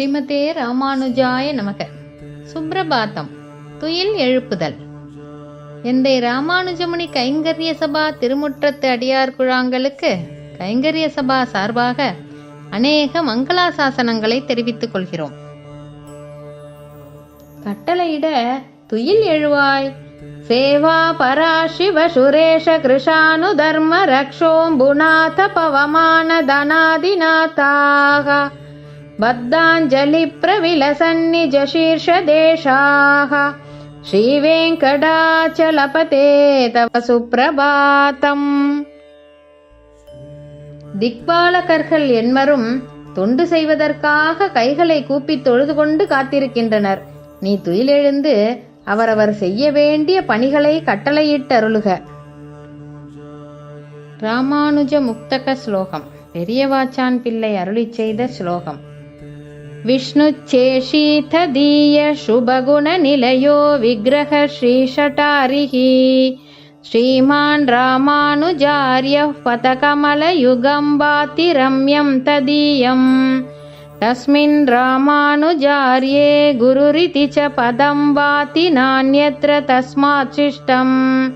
ஸ்ரீமதே ராமானுஜாய நமக. சுப்ரபாத்தம். துயில் எழுப்புதல். எந்தை ராமானுஜமுனி கைங்கரிய சபா திருமுற்றத்து அடியார் குழாங்களுக்கு கைங்கரிய சபா சார்பாக அநேக மங்களாசாசனங்களை தெரிவித்துக் கொள்கிறோம். கட்டளையிட துயில் எழுவாய். சேவா பராசிவ சுரேஷ கிருஷானு தர்ம ரக்ஷோம்புநாத பவமான தனாதிநாதாக பத்தாஞ்சலி பிரவிலசன்னிஜ சீர்ஷதேஷாக ஸ்ரீவேங்கடாச்சலபதே தவ சுப்பிரபாதம் திக்பாலகர்கள் என்மரும் தொண்டு செய்வதற்காக கைகளை கூப்பி தொழுது கொண்டு காத்திருக்கின்றனர். நீ துயிலெழுந்து அவரவர் செய்ய வேண்டிய பணிகளை கட்டளையிட்டருளுக. ராமானுஜ முக்தக ஸ்லோகம் பெரியவாச்சான் பிள்ளை அருளிச் செய்த ஸ்லோகம். शुभगुणनिलयो विग्रह श्रीषटारिः श्रीमान् रामानुजार्यः पथकमलयुगं भाति रम्यं तदीयम्। तस्मिन् रामानुजार्ये गुरुरिति च पदं भाति नान्यत्र तस्मात् शिष्टम्।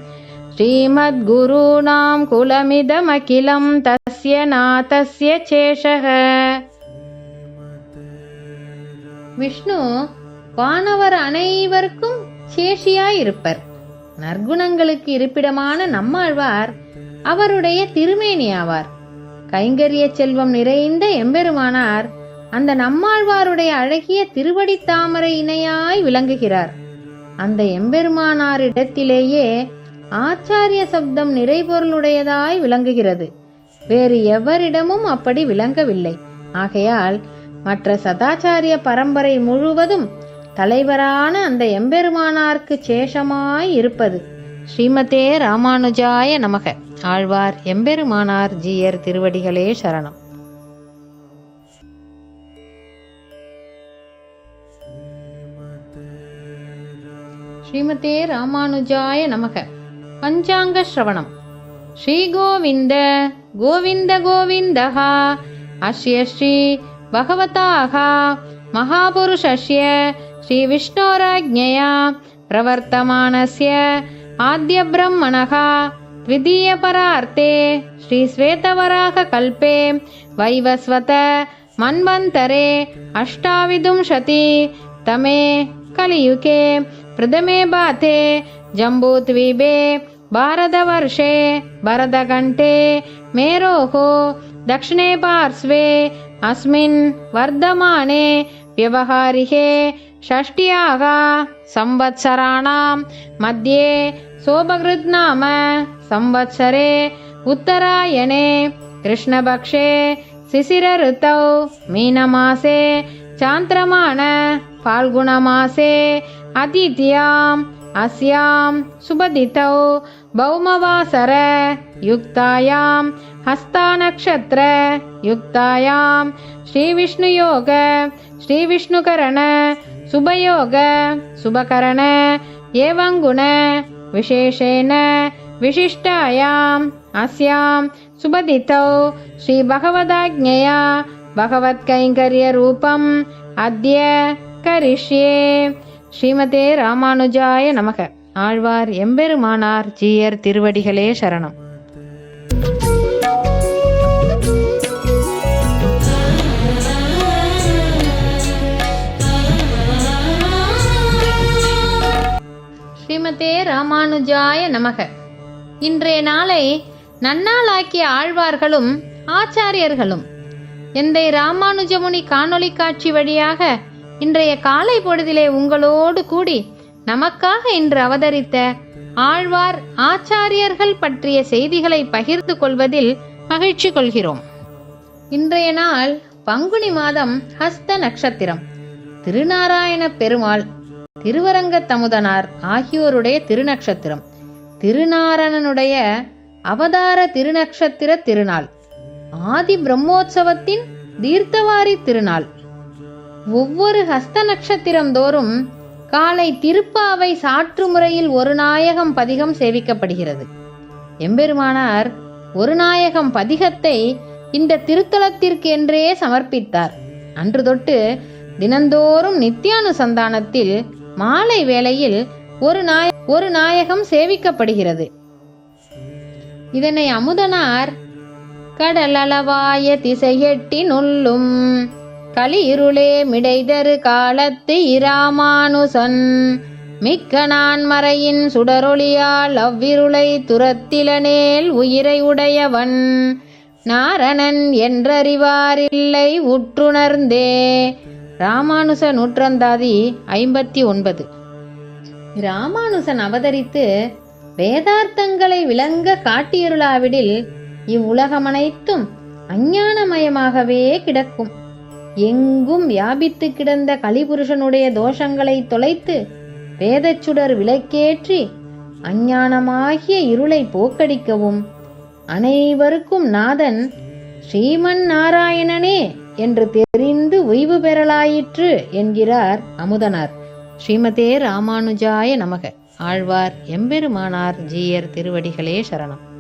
श्रीमद्गुरूणां कुलमिदमखिलं तस्य नाथस्य चेशः விஷ்ணு வானவர் அனைவருக்கும் சேஷியாயிருப்பர். நற்குணங்களுக்கு இருப்பிடமான நம்மாழ்வார் அவருடைய திருமேனி ஆவார். கைங்கரிய செல்வம் நிறைந்த எம்பெருமானார் அந்த நம்மாழ்வாருடைய அழகிய திருவடி தாமரை இணையாய் விளங்குகிறார். அந்த எம்பெருமானாரிடத்திலேயே ஆச்சாரிய சப்தம் நிறைபொருளுடையதாய் விளங்குகிறது. வேறு எவரிடமும் அப்படி விளங்கவில்லை. ஆகையால் மற்ற சதாச்சாரிய பரம்பரை முழுவதும் தலைவரான அந்த எம்பெருமானார்க்கு சேஷமாய் இருப்பது. ஸ்ரீமதே ராமானுஜாய நமக. ஆழ்வார் எம்பெருமானார் ஜீயர் திருவடிகளே சரணம். ஸ்ரீமதே ராமானுஜாய நமக. பஞ்சாங்க ஸ்ரவணம். ஸ்ரீ கோவிந்த கோவிந்த கோவிந்தஹா. அஸ்ய ஸ்ரீ भगवताः महापुरुषस्य श्रीविष्णोराज्ञया प्रवर्तमानस्य आद्यब्रह्मणः द्वितीयपरार्थे श्रीश्वेतवराहकल्पे वैवस्वत मन्वन्तरे अष्टाविंशति तमे कलियुगे प्रथमे बाथे जम्बूद्वीपे भारतवर्षे भरतघण्टे मेरोः दक्षिणे पार्श्वे अस्मिन् वर्धमाने व्यवहारिके षष्ट्याः संवत्सराणां मध्ये सोपकृत्नाम संवत्सरे उत्तरायणे कृष्णपक्षे शिशिरऋतौ मीनमासे चान्द्रमाण फाल्गुणमासे अतिथ्याम् अस्यां सुबदितौ भौमवासर युक्तायां हस्तानक्षत्र युक्तायां श्रीविष्णुयोग श्रीविष्णुकरण सुभयोग सुभकरण एवङ्गुण विशेषेण विशिष्टायाम् अस्यां सुबदितौ श्रीभगवदाज्ञया भगवत्कैङ्कर्यरूपम् अद्य करिष्ये श्रीमते रामानुजाय नमः ஆழ்வார் எம்பெருமானார் ஜீயர் திருவடிகளே சரணம். ஸ்ரீமதே ராமானுஜாய நமக. இன்றைய நாளை நன்னாளாக்கிய ஆழ்வார்களும் ஆச்சாரியர்களும் எந்தை ராமானுஜமுனி காணொளி காட்சி வழியாக இன்றைய காலை பொழுதிலே உங்களோடு கூடி நமக்காக இன்று அவதரித்த ஆழ்வார் ஆச்சாரியர்கள் பற்றிய செய்திகளை பகிர்ந்து கொள்வதில் மகிழ்ச்சி கொள்கிறோம். இன்றைய நாள் பங்குனி மாதம் ஹஸ்த நட்சத்திரம் திருநாராயண பெருமாள் திருவரங்க தமுதனார் ஆகியோருடைய திருநக்ஷத்திரம். திருநாரணனுடைய அவதார திருநக்ஷத்திர திருநாள். ஆதி பிரம்மோற்சவத்தின் தீர்த்தவாரி திருநாள். ஒவ்வொரு ஹஸ்த நட்சத்திரம் தோறும் காலை திருப்பாவை சாற்று முறையில் ஒரு நாயகம் பதிகம் சேவிக்கப்படுகிறது. எம்பெருமானார் ஒரு நாயகம் பதிகத்தை இந்த திருத்தலத்திற்கு என்றே சமர்ப்பித்தார். அன்று தொட்டு தினந்தோறும் நித்தியானுசந்தானத்தில் மாலை வேளையில் ஒரு நாய ஒரு நாயகம் சேவிக்கப்படுகிறது. இதனை அமுதனார் கடலளவாய திசையெட்டி நுள்ளும் கலியிருளே மிடைதரு காலத்து இராமானுசன். மிக்க நான் மறையின் சுடரொளியால் அவ்விருளை துரத்திலனேல் உயிரை உடையவன். நாரணன் என்றறிவாரில்லை உற்றுணர்ந்தே. ராமானுச நூற்றந்தாதி ஐம்பத்தி ஒன்பது. ராமானுசன் அவதரித்து வேதார்த்தங்களை விளங்க காட்டியருளாவிடில் இவ்வுலகமனைத்தும் அஞ்ஞானமயமாகவே கிடக்கும். எங்கும் வியாபித்து கிடந்த கலிபுருஷனுடைய தோஷங்களை தொலைத்து வேதச்சுடர் விளக்கேற்றி அஞ்ஞானமாகிய இருளை போக்கடிக்கவும். அனைவருக்கும் நாதன் ஸ்ரீமன் நாராயணனே என்று தெரிந்து ஓய்வு பெறலாயிற்று என்கிறார் அமுதனார். ஸ்ரீமதே ராமானுஜாய நமக. ஆழ்வார் எம்பெருமானார் ஜீயர் திருவடிகளே சரணம்.